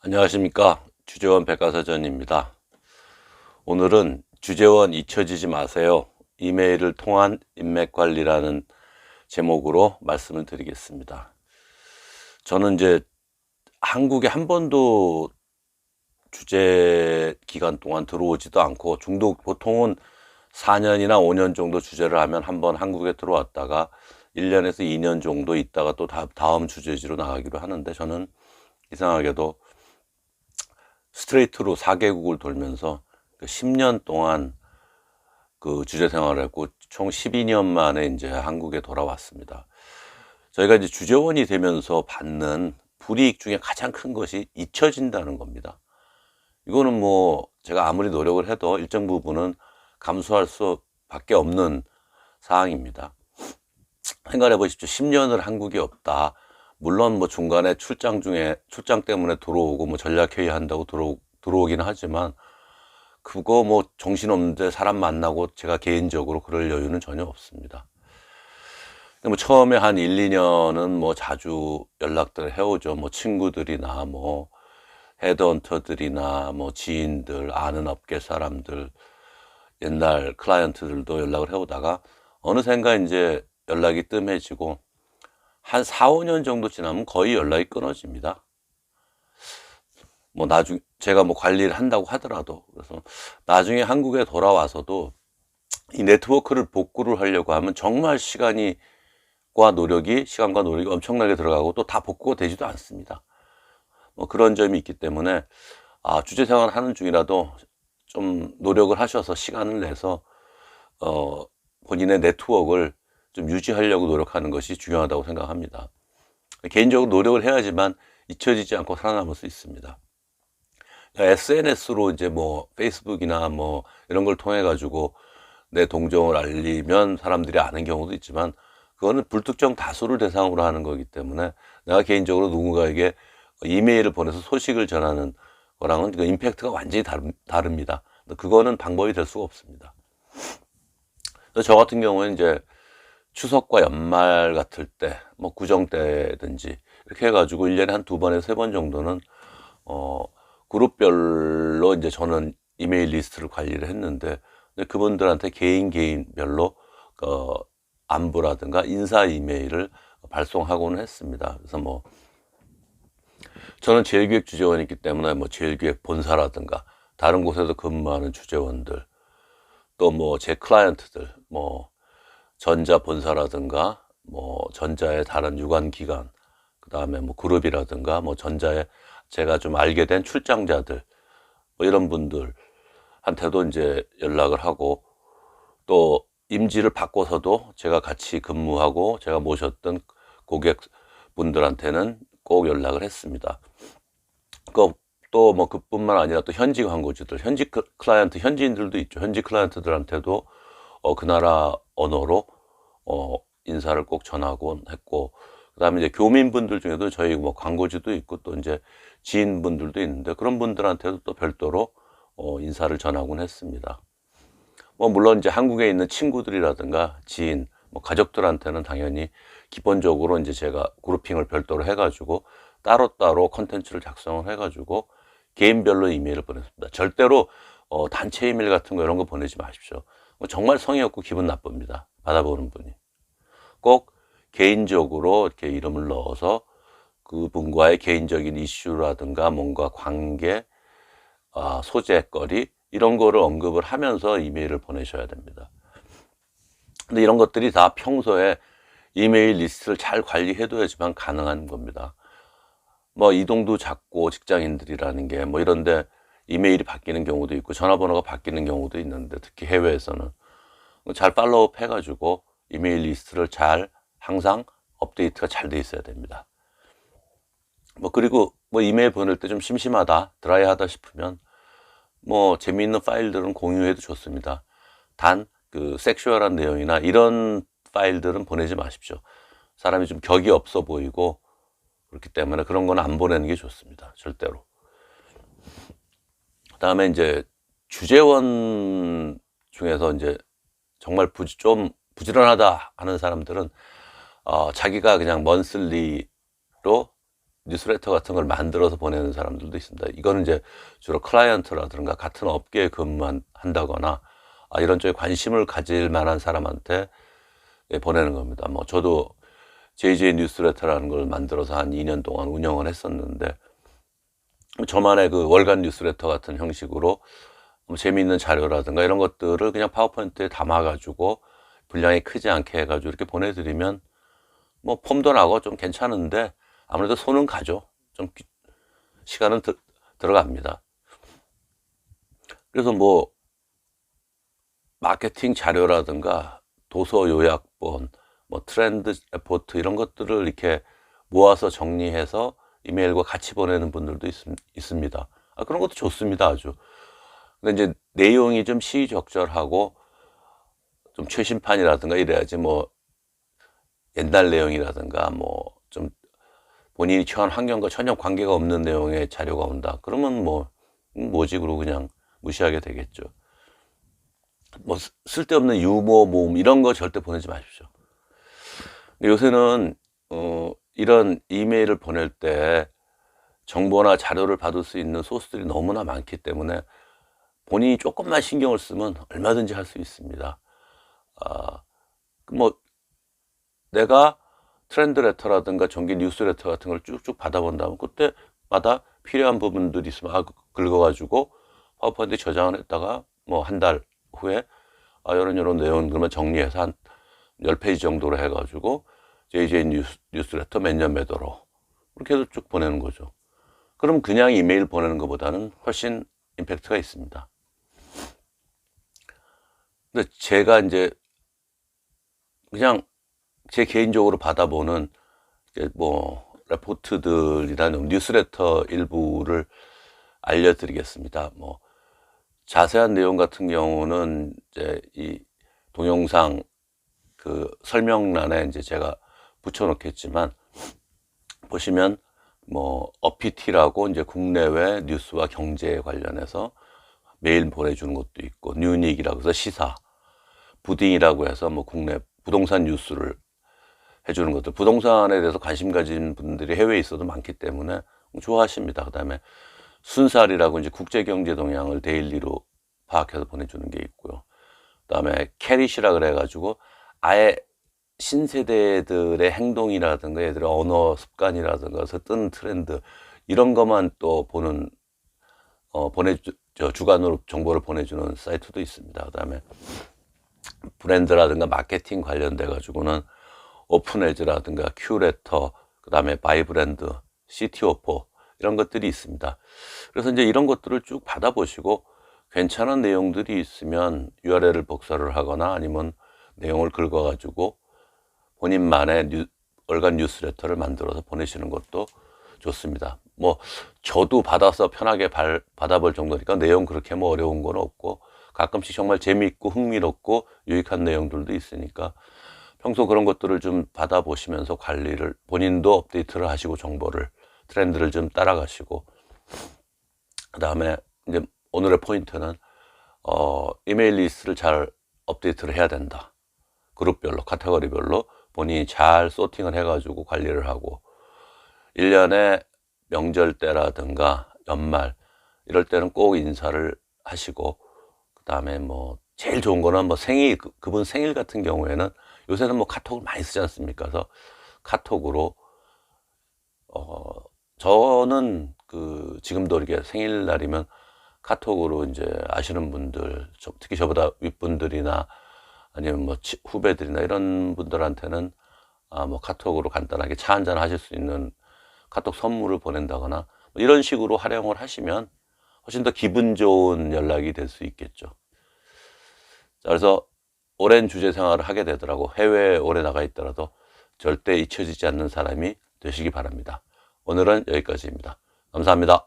안녕하십니까 주재원 백과사전입니다. 오늘은 주재원 잊혀지지 마세요. 이메일을 통한 인맥 관리라는 제목으로 말씀을 드리겠습니다. 저는 이제 한국에 한 번도 주재 기간 동안 들어오지도 않고 중독 보통은 4년이나 5년 정도 주재를 하면 한 번 한국에 들어왔다가 1년에서 2년 정도 있다가 또 다, 다음 주재지로 나가기로 하는데 저는 이상하게도 스트레이트로 4개국을 돌면서 그 10년 동안 그 주재 생활을 했고 총 12년 만에 이제 한국에 돌아왔습니다. 저희가 이제 주재원이 되면서 받는 불이익 중에 가장 큰 것이 잊혀진다는 겁니다. 이거는 뭐 제가 아무리 노력을 해도 일정 부분은 감수할 수 밖에 없는 사항입니다. 생각해 보십시오. 10년을 한국에 없다. 물론 뭐 중간에 출장 중에 출장 때문에 들어오고 뭐 전략회의 한다고 들어 들어오긴 하지만 그거 뭐 정신없는데 사람 만나고 제가 개인적으로 그럴 여유는 전혀 없습니다. 뭐 처음에 한 1, 2년은 뭐 자주 연락들을 해오죠. 뭐 친구들이나 뭐 헤드헌터들이나 뭐 지인들, 아는 업계 사람들, 옛날 클라이언트들도 연락을 해오다가 어느샌가 이제 연락이 뜸해지고 한 4, 5년 정도 지나면 거의 연락이 끊어집니다. 뭐 나중 제가 뭐 관리를 한다고 하더라도 그래서 나중에 한국에 돌아와서도 이 네트워크를 복구를 하려고 하면 정말 시간이 과 노력이 시간과 노력이 엄청나게 들어가고 또 다 복구가 되지도 않습니다. 뭐 그런 점이 있기 때문에 아 주제 생활 하는 중이라도 좀 노력을 하셔서 시간을 내서 어 본인의 네트워크를 좀 유지하려고 노력하는 것이 중요하다고 생각합니다. 개인적으로 노력을 해야지만 잊혀지지 않고 살아남을 수 있습니다. SNS로 이제 뭐 페이스북이나 뭐 이런 걸 통해 가지고 내 동정을 알리면 사람들이 아는 경우도 있지만 그거는 불특정 다수를 대상으로 하는 거기 때문에 내가 개인적으로 누군가에게 이메일을 보내서 소식을 전하는 거랑은 그 임팩트가 완전히 다릅, 니다 그거는 방법이 될 수가 없습니다. 저 같은 경우는 이제 추석과 연말 같을 때, 뭐 구정 때든지 이렇게 해가지고 1년에 한 두 번에서 세 번 정도는 어, 그룹별로 이제 저는 이메일 리스트를 관리를 했는데 그분들한테 개인 개인별로 어, 안부라든가 인사 이메일을 발송하고는 했습니다. 그래서 뭐 저는 제일기획 주재원이기 때문에 뭐 제일기획 본사라든가 다른 곳에서 근무하는 주재원들 또 뭐 제 클라이언트들 뭐 전자 본사라든가 뭐 전자의 다른 유관 기관 그다음에 뭐 그룹이라든가 뭐 전자의 제가 좀 알게 된 출장자들 뭐 이런 분들한테도 이제 연락을 하고 또 임지를 바꿔서도 제가 같이 근무하고 제가 모셨던 고객분들한테는 꼭 연락을 했습니다. 그또뭐 그뿐만 아니라 또 현지 광고주들, 현지 클라이언트, 현지인들도 있죠. 현지 클라이언트들한테도 어, 그 나라 언어로 어, 인사를 꼭 전하곤 했고, 그 다음에 이제 교민분들 중에도 저희 뭐 광고주도 있고 또 이제 지인분들도 있는데 그런 분들한테도 또 별도로 어, 인사를 전하곤 했습니다. 뭐 물론 이제 한국에 있는 친구들이라든가 지인, 뭐 가족들한테는 당연히 기본적으로 이제 제가 그룹핑을 별도로 해가지고 따로따로 컨텐츠를 작성을 해가지고 개인별로 이메일을 보냈습니다. 절대로 어, 단체 이메일 같은 거 이런 거 보내지 마십시오. 뭐 정말 성의 없고 기분 나쁩니다. 받아보는 분이. 꼭 개인적으로 이렇게 이름을 넣어서 그분과의 개인적인 이슈라든가 뭔가 관계, 아, 소재거리 이런 거를 언급을 하면서 이메일을 보내셔야 됩니다. 근데 이런 것들이 다 평소에 이메일 리스트를 잘 관리해둬야지만 가능한 겁니다. 뭐 이동도 작고 직장인들이라는 게 뭐 이런데 이메일이 바뀌는 경우도 있고 전화번호가 바뀌는 경우도 있는데 특히 해외에서는 잘 팔로우업 해가지고 이메일 리스트를 잘 항상 업데이트가 잘 돼 있어야 됩니다. 뭐 그리고 뭐 이메일 보낼 때 좀 심심하다, 드라이하다 싶으면 뭐 재미있는 파일들은 공유해도 좋습니다. 단 그 섹슈얼한 내용이나 이런 파일들은 보내지 마십시오. 사람이 좀 격이 없어 보이고 그렇기 때문에 그런 거는 안 보내는 게 좋습니다. 절대로. 그다음에 이제 주재원 중에서 이제 정말 부지, 좀 부지런하다 하는 사람들은 어, 자기가 그냥 먼슬리로 뉴스레터 같은 걸 만들어서 보내는 사람들도 있습니다. 이거는 이제 주로 클라이언트라든가 같은 업계에 근무한다거나 아, 이런 쪽에 관심을 가질 만한 사람한테 예, 보내는 겁니다. 뭐 저도 JJ 뉴스레터라는 걸 만들어서 한 2년 동안 운영을 했었는데 저만의 그 월간 뉴스레터 같은 형식으로 뭐 재미있는 자료라든가 이런 것들을 그냥 파워포인트에 담아가지고 분량이 크지 않게 해가지고 이렇게 보내드리면 뭐 폼도 나고 좀 괜찮은데 아무래도 손은 가죠. 좀 귀- 시간은 들, 들어갑니다. 그래서 뭐 마케팅 자료라든가 도서 요약본, 뭐 트렌드 레포트 이런 것들을 이렇게 모아서 정리해서 이메일과 같이 보내는 분들도 있, 있습니다. 아, 그런 것도 좋습니다, 아주. 근데 이제 내용이 좀 시의적절하고 좀 최신판이라든가 이래야지 뭐 옛날 내용이라든가 뭐 좀 본인이 처한 환경과 전혀 관계가 없는 내용의 자료가 온다. 그러면 뭐 그러고 그냥 무시하게 되겠죠. 뭐 쓰- 쓸데없는 유머 모음 이런 거 절대 보내지 마십시오. 요새는 어 이런 이메일을 보낼 때 정보나 자료를 받을 수 있는 소스들이 너무나 많기 때문에 본인이 조금만 신경을 쓰면 얼마든지 할 수 있습니다. 아, 그뭐 내가 트렌드 레터라든가 정기 뉴스 레터 같은 걸 쭉쭉 받아본다면 그때마다 필요한 부분들이 있으면 아, 긁어가지고 파워포인트에 저장을 했다가 뭐 한 달 후에 아, 이런 이런 내용 그러면 정리해서 한 10페이지 정도로 해가지고 JJ 뉴스, 뉴스레터 몇 년 매도로 그렇게 해서 쭉 보내는 거죠. 그럼 그냥 이메일 보내는 것보다는 훨씬 임팩트가 있습니다. 근데 제가 이제 그냥 제 개인적으로 받아보는 뭐 레포트들이라는 뉴스레터 일부를 알려드리겠습니다. 뭐 자세한 내용 같은 경우는 이제 이 동영상 그 설명란에 이제 제가 붙여놓겠지만 보시면 뭐 어피티라고 이제 국내외 뉴스와 경제에 관련해서 메일 보내주는 것도 있고 뉴닉이라고 해서 시사 부딩이라고 해서 뭐 국내 부동산 뉴스를 해주는 것들 부동산에 대해서 관심 가진 분들이 해외에 있어도 많기 때문에 좋아하십니다. 그다음에 순살이라고 이제 국제 경제 동향을 데일리로 파악해서 보내주는 게 있고요. 그다음에 캐리시라 그래가지고 아예 신세대들의 행동이라든가 얘들의 언어 습관이라든가 그래서 뜬 트렌드 이런 것만 또 보는 어 보내주 저 주간으로 정보를 보내주는 사이트도 있습니다. 그다음에 브랜드라든가 마케팅 관련돼 가지고는 오픈에즈라든가 큐레터 그다음에 바이브랜드 시티오포 이런 것들이 있습니다. 그래서 이제 이런 것들을 쭉 받아보시고 괜찮은 내용들이 있으면 URL을 복사를 하거나 아니면 내용을 긁어가지고 본인만의 뉴, 월간 뉴스레터를 만들어서 보내시는 것도 좋습니다. 뭐 저도 받아서 편하게 발- 받아볼 정도니까 내용 그렇게 뭐 어려운 건 없고 가끔씩 정말 재미있고 흥미롭고 유익한 내용들도 있으니까 평소 그런 것들을 좀 받아보시면서 관리를 본인도 업데이트를 하시고 정보를 트렌드를 좀 따라가시고 그 다음에 이제 오늘의 포인트는 어, 이메일 리스트를 잘 업데이트를 해야 된다. 그룹별로 카테고리별로 본인이 잘 소팅을 해가지고 관리를 하고 1년에 명절 때라든가 연말 이럴 때는 꼭 인사를 하시고 그 다음에 뭐 제일 좋은 거는 뭐 생일 그- 그분 생일 같은 경우에는 요새는 뭐 카톡을 많이 쓰지 않습니까? 그래서 카톡으로 어 저는 그 지금도 이렇게 생일날이면 카톡으로 이제 아시는 분들 저- 특히 저보다 윗분들이나 아니면 뭐 치- 후배들이나 이런 분들한테는 아 뭐 카톡으로 간단하게 차 한잔 하실 수 있는 카톡 선물을 보낸다거나 뭐 이런 식으로 활용을 하시면 훨씬 더 기분 좋은 연락이 될 수 있겠죠. 자, 그래서 오랜 주제 생활을 하게 되더라고 해외에 오래 나가 있더라도 절대 잊혀지지 않는 사람이 되시기 바랍니다. 오늘은 여기까지입니다. 감사합니다.